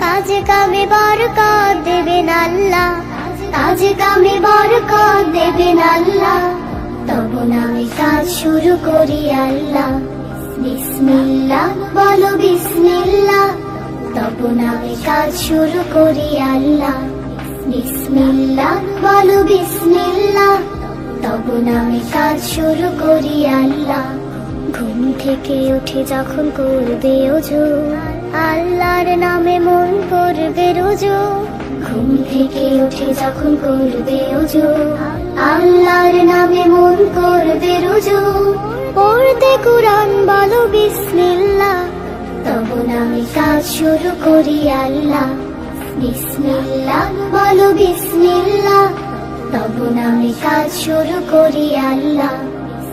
কাজে কামে বরকত দেবেন আল্লাহ। কাজে কামে বরকত দেবেন আল্লাহ। তবু নামে কাজ শুরু করি আল্লাহ। বিসমিল্লাহ, বলো বিসমিল্লাহ। তবু নামে কাজ শুরু করি আল্লাহ। বিসমিল্লাহ, বলো বিসমিল্লাহ। তবু নামে কাজ শুরু করি আল্লাহ। ঘুম থেকে উঠে যখন করবে ওজো আল্লাহর নামে মন করবে রোজো। ঘুম থেকে উঠে যখন করবে ওজো আল্লাহর নামে মন করবে রোজো। পড়তে কুরআন বলো বিসমিল্লাহ, তবু আমি কাজ শুরু করি আল্লাহ। বিসমিল্লাহ বলো বিসমিল্লাহ, তবু আমি কাজ শুরু করি আল্লাহ।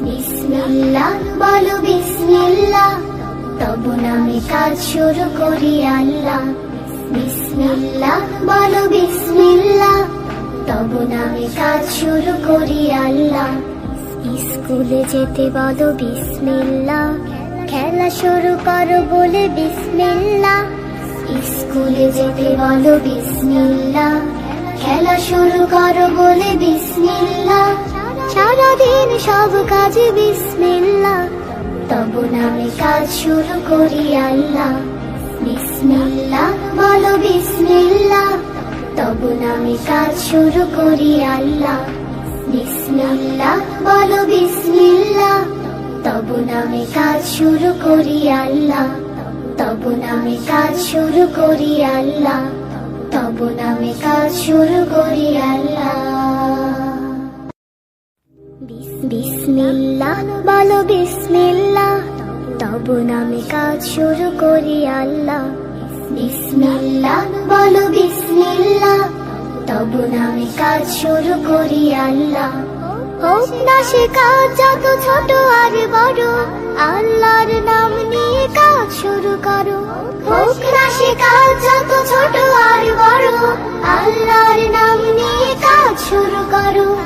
বিসমিল্লাহ, বলো বিসমিল্লাহ। তবু নামে কাজ শুরু করি আল্লাহ। বিসমিল্লাহ, বলো বিসমিল্লাহ। তবু নামে কাজ শুরু করি আল্লাহ। স্কুলে যেতে বলো বিসমিল্লাহ। খেলা শুরু করো বলে বিসমিল্লাহ। স্কুলে যেতে বলো বিসমিল্লাহ। খেলা শুরু করো বলে বিসমিল্লাহ। সারাদিন সব কাজে বিসমিল্লাহ, তবু নামে কাজ শুরু করি আল্লাহ। বিসমিল্লাহ, বলো বিসমিল্লাহ, তবু নামে কাজ শুরু করি আল্লাহ। বিসমিল্লাহ, বলো বিসমিল্লাহ, তবু নামে কাজ শুরু করি আল্লাহ। তবু নামে কাজ শুরু করি আল্লাহ, তবু নামে কাজ শুরু করি আল্লাহ। বিসমিল্লাহ, বলো বিসমিল্লাহ। তবু নামে কাজ শুরু করি আল্লাহ। বিসমিল্লাহ, বলো বিসমিল্লাহ। তবু নামে কাজ শুরু করি আল্লাহ। হোক না সে কাজ, যত ছোট আর বড়, আল্লাহর নাম নিয়ে কাজ শুরু করো। হোক না সে কাজ, যত ছোট আর বড়, আল্লাহর নাম নিয়ে কাজ শুরু করো।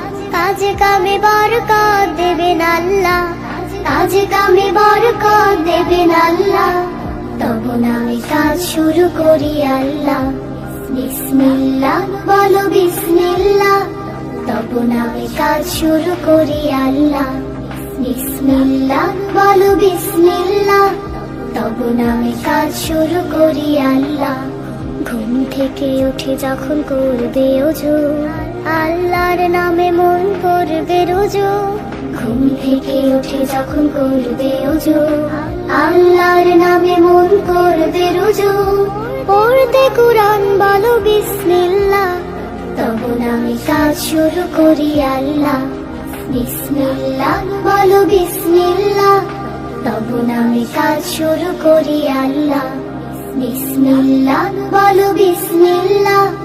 কাজে কামে বরকত দেবেন আল্লাহ কাজে কামে বরকত দেবেন আল্লাহ তবু নামে কাজ শুরু করি আল্লাহ বিসমিল্লাহ বলো বিসমিল্লাহ। তবু নামে কাজ শুরু করি আল্লাহ। বিসমিল্লাহ বলো বিসমিল্লাহ তবু নামে কাজ শুরু করি আল্লাহ ঘুম থেকে উঠে যখন করবে ওজো আল্লাহর নামে মন করবে রোজো। ঘুম থেকে উঠে যখন করবে ওজো আল্লাহর নামে মন করবে রোজো। পড়তে কুরআন বলো বিসমিল্লাহ। তবু আমি কাজ শুরু করি আল্লাহ। বিসমিল্লাহ বলো বিসমিল্লাহ। তবু আমি কাজ শুরু করি আল্লাহ। বিসমিল্লাহ বলো বিসমিল্লাহ।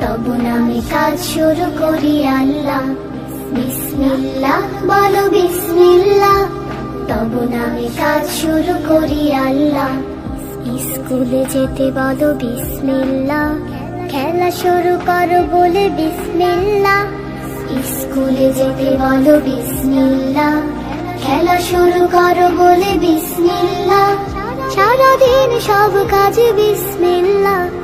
তবু নামে কাজ শুরু করি আল্লাহ। বিসমিল্লাহ, বলো বিসমিল্লাহ। তবু নামে কাজ শুরু করি আল্লাহ। স্কুলে যেতে বলো বিসমিল্লাহ। খেলা শুরু করো বলে বিসমিল্লাহ। স্কুলে যেতে বলো বিসমিল্লা খেলা শুরু করো বলে বিসমিল্লা সারাদিন সব কাজে বিসমিল্লা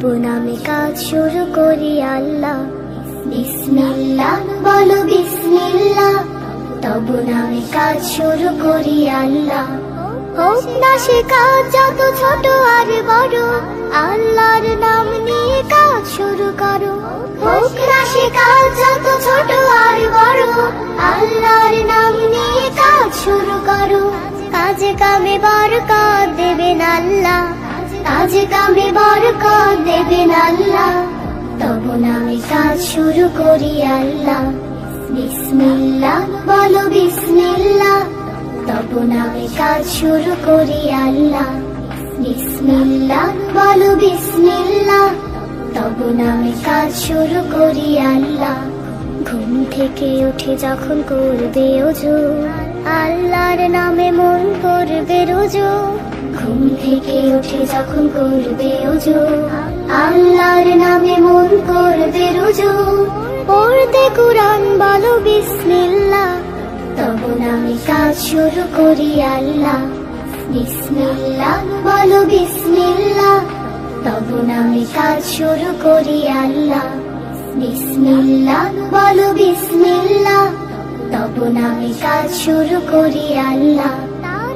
তবু নামে কাজ শুরু করি আল্লাহ। বিসমিল্লাহ, বলো বিসমিল্লাহ। তবু নামে কাজ শুরু করি আল্লাহ। হোক না সে কাজ, যত ছোট আর বড়, আল্লাহর নাম নিয়ে কাজ শুরু করো। হোক না সে কাজ, যত ছোট আর বড়, আল্লাহর নাম নিয়ে কাজ শুরু করো। কাজে কামে বার বরকত দেবেন আল্লাহ। কাজে কামে বরকত দেবেন আল্লাহ তবু নামে কাজ শুরু করি আল্লাহ। বিসমিল্লাহ বলো বিসমিল্লাহ তবু নামে কাজ শুরু করি আল্লাহ বিসমিল্লাহ বলো বিসমিল্লাহ তবু নামে কাজ শুরু করি আল্লাহ। ঘুম থেকে উঠে যখন করবে ওজু আল্লাহর নামে মন করবে রোজু। ঘুম থেকে উঠে যখন করবে ওজু। আল্লাহর নামে মন করবে রোজু। পড়তে কুরআন বলো বিসমিল্লাহ। তবু নামে কাজ শুরু করি আল্লাহ। বিসমিল্লাহ বলো বিসমিল্লাহ। তবু নামে কাজ শুরু করি আল্লাহ। বিসমিল্লাহ বলো বিসমিল্লাহ। তবু নামে কাজ শুরু করি আল্লাহ।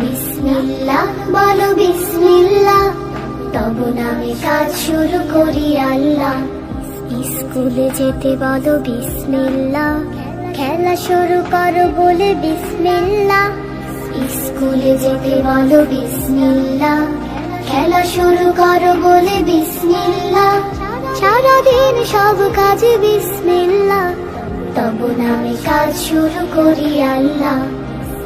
বিসমিল্লাহ, বলো বিসমিল্লাহ। তবু নামে কাজ শুরু করি আল্লাহ। স্কুলে যেতে বলো বিসমিল্লাহ। খেলা শুরু করো বলে বিসমিল্লাহ। স্কুলে যেতে বলো বিসমিল্লাহ। খেলা শুরু করো বলে বিসমিল্লাহ। সারাদিন সব কাজে বিসমিল্লাহ। তবু নামে কাজ শুরু করি আল্লাহ।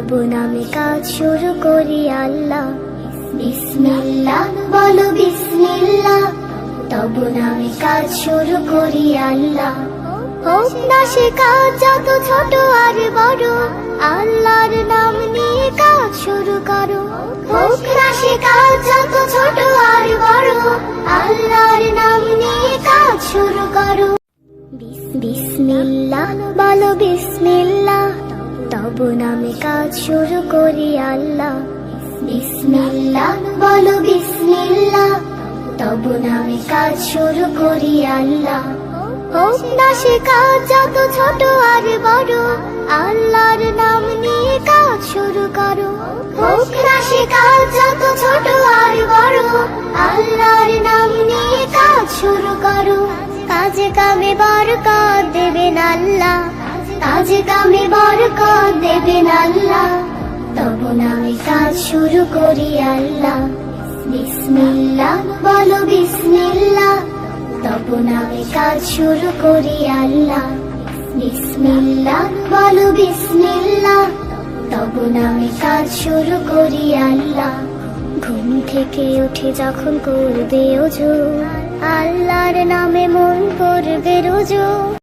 তবু নামে কাজ শুরু করি আল্লাহ। বিসমিল্লাহ, বলো বিসমিল্লাহ। তবু নামে কাজ শুরু করি আল্লাহ। হোক না সে কাজ, যত ছোট আর বড়, আল্লাহর নাম নিয়ে কাজ শুরু করো। হোক না সে কাজ, যত ছোট আর বড়, আল্লাহর নাম নিয়ে কাজ শুরু করো। বিসমিল্লাহ, বলো বিসমিল্লাহ। তবু নামে কাজ শুরু করি আল্লাহ। বিসমিল্লাহ, বলো বিসমিল্লাহ। তবু নামে কাজ শুরু করি আল্লাহ। হোক না সে কাজ, যত ছোট আর বড়, আল্লাহর নাম নিয়ে কাজ শুরু করো। হোক না সে কাজ, যত ছোট আর বড়, আল্লাহর নাম নিয়ে কাজ শুরু করো। কাজে কামে বরকত দেবেন আল্লাহ। কাজে কামে বরকত দেবেন আল্লাহ। তবু নামে কাজ শুরু করি আল্লাহ। বিসমিল্লাহ, বলো বিসমিল্লাহ। তবু নামে কাজ শুরু করি আল্লাহ। বিসমিল্লাহ, বলো বিসমিল্লাহ। তবু নামে কাজ শুরু করি আল্লাহ। ঘুম থেকে উঠে যখন করবে ওজু আল্লাহর নামে মন করবে রোজু।